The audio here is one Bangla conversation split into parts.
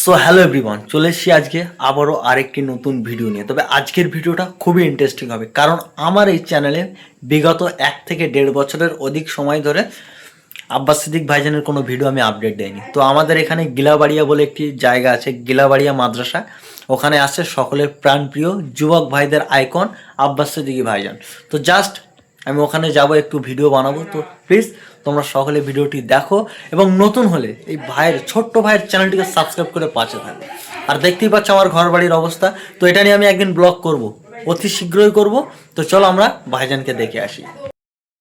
সো হ্যালো এভরিওয়ান চলে এসেছি আজকে আবারও আরেকটি নতুন ভিডিও নিয়ে। তবে আজকের ভিডিওটা খুবই ইন্টারেস্টিং হবে, কারণ আমার এই চ্যানেলে বিগত এক থেকে দেড় বছরের অধিক সময় ধরে আব্বাস সিদ্দিক ভাইজানের কোনো ভিডিও আমি আপডেট দেইনি। তো আমাদের এখানে গিলাবাড়িয়া বলে একটি জায়গা আছে, গিলাবাড়িয়া মাদ্রাসা। ওখানে আসছে সকলের প্রাণপ্রিয় যুবক ভাইদের আইকন আব্বাস সিদ্দিকি ভাইজান। তো জাস্ট আমি ওখানে যাব, একটু ভিডিও বানাবো। তো প্লিজ তোমরা সকলে ভিডিওটি দেখো এবং নতুন হলে এই ভাইয়ের, ছোট্ট ভাইয়ের চ্যানেলটিকে সাবস্ক্রাইব করে পাশে থাকো। আর দেখতেই পাচ্ছ আমার ঘর বাড়ির অবস্থা। তো এটা নিয়ে আমি একদিন ব্লগ করব। অতি শীঘ্রই করব। তো চলো আমরা ভাইজানকে দেখে আসি।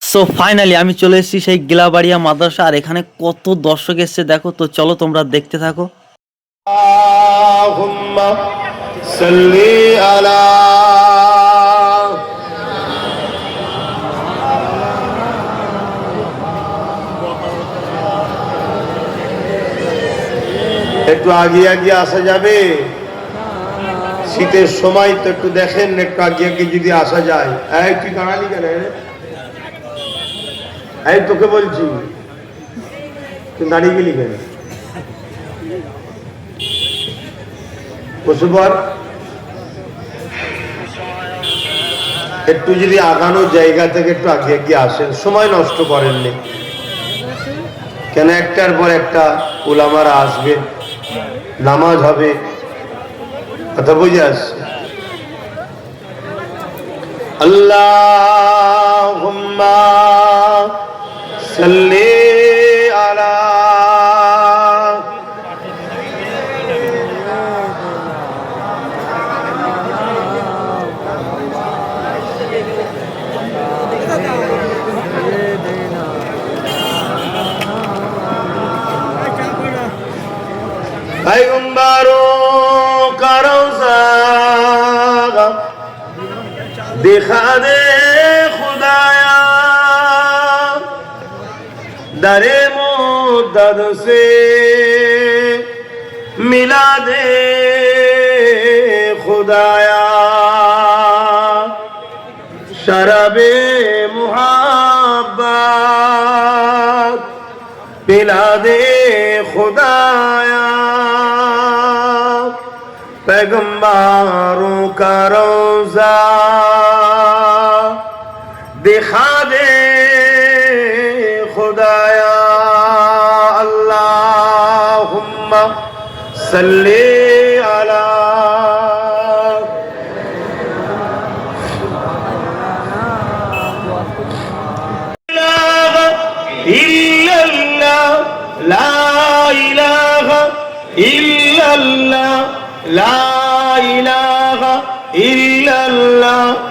সো ফাইনালি আমি চলে এসেছি সেই গিলাবাড়িয়া মাদ্রাসা। আর এখানে কত দর্শক এসছে দেখো। তো চলো তোমরা দেখতে থাকো। সাল্লি আলা একটু আগে আগে আসা যাবে। শীতের সময় তো একটু দেখেন, একটু আগে আগে যদি আসা যায়। এই, তুই দাঁড়ালি কেন? এই তোকে বলছি। তুই দাঁড়িয়ে গেলি কেন? বসে পর একটু যদি আগানো জায়গা থেকে একটু আগে আগে আসেন, সময় নষ্ট করেননি। কেন? একটার পর একটা ওলামারা আসবে। নামাজ হবে। কথা বুঝে আসছে? আল্লাহুম্মা যেখানে খুদায়া। দারে মোদাদ সে মিলা দে খুদায়া। শরবে মোহাব্বত পিলা দে খুদায়া। पैगंबारों का रोजा দেখা দে খোদায়া আল্লাহ সাল্লি আলা لا إله إلا الله لا إله إلا الله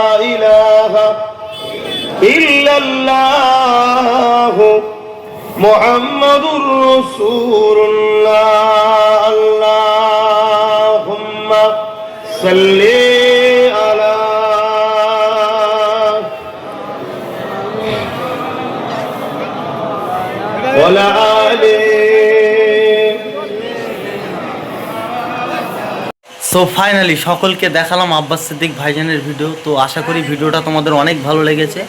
আল্লাহুম্মা সাল্লি সো ফাইনালি সকলকে দেখালাম আব্বাস সিদ্দিক ভাইজানের ভিডিও তো আশা করি ভিডিওটা তোমাদের অনেক ভালো লেগেছে।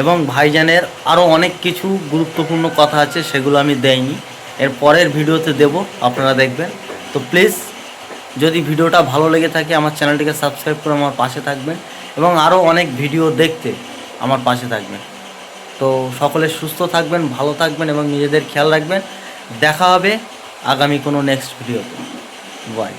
এবং ভাইজানের আরও অনেক কিছু গুরুত্বপূর্ণ কথা আছে, সেগুলো আমি দেইনি। এর পরের ভিডিওতে দেব, আপনারা দেখবেন। তো প্লিজ, যদি ভিডিওটা ভালো লেগে থাকে, আমার চ্যানেলটিকে সাবস্ক্রাইব করে আমার পাশে থাকবেন এবং আরও অনেক ভিডিও দেখতে আমার পাশে থাকবেন। তো সকলে সুস্থ থাকবেন, ভালো থাকবেন এবং নিজেদের খেয়াল রাখবেন। দেখা হবে আগামী কোনো নেক্সট ভিডিওতে। বাই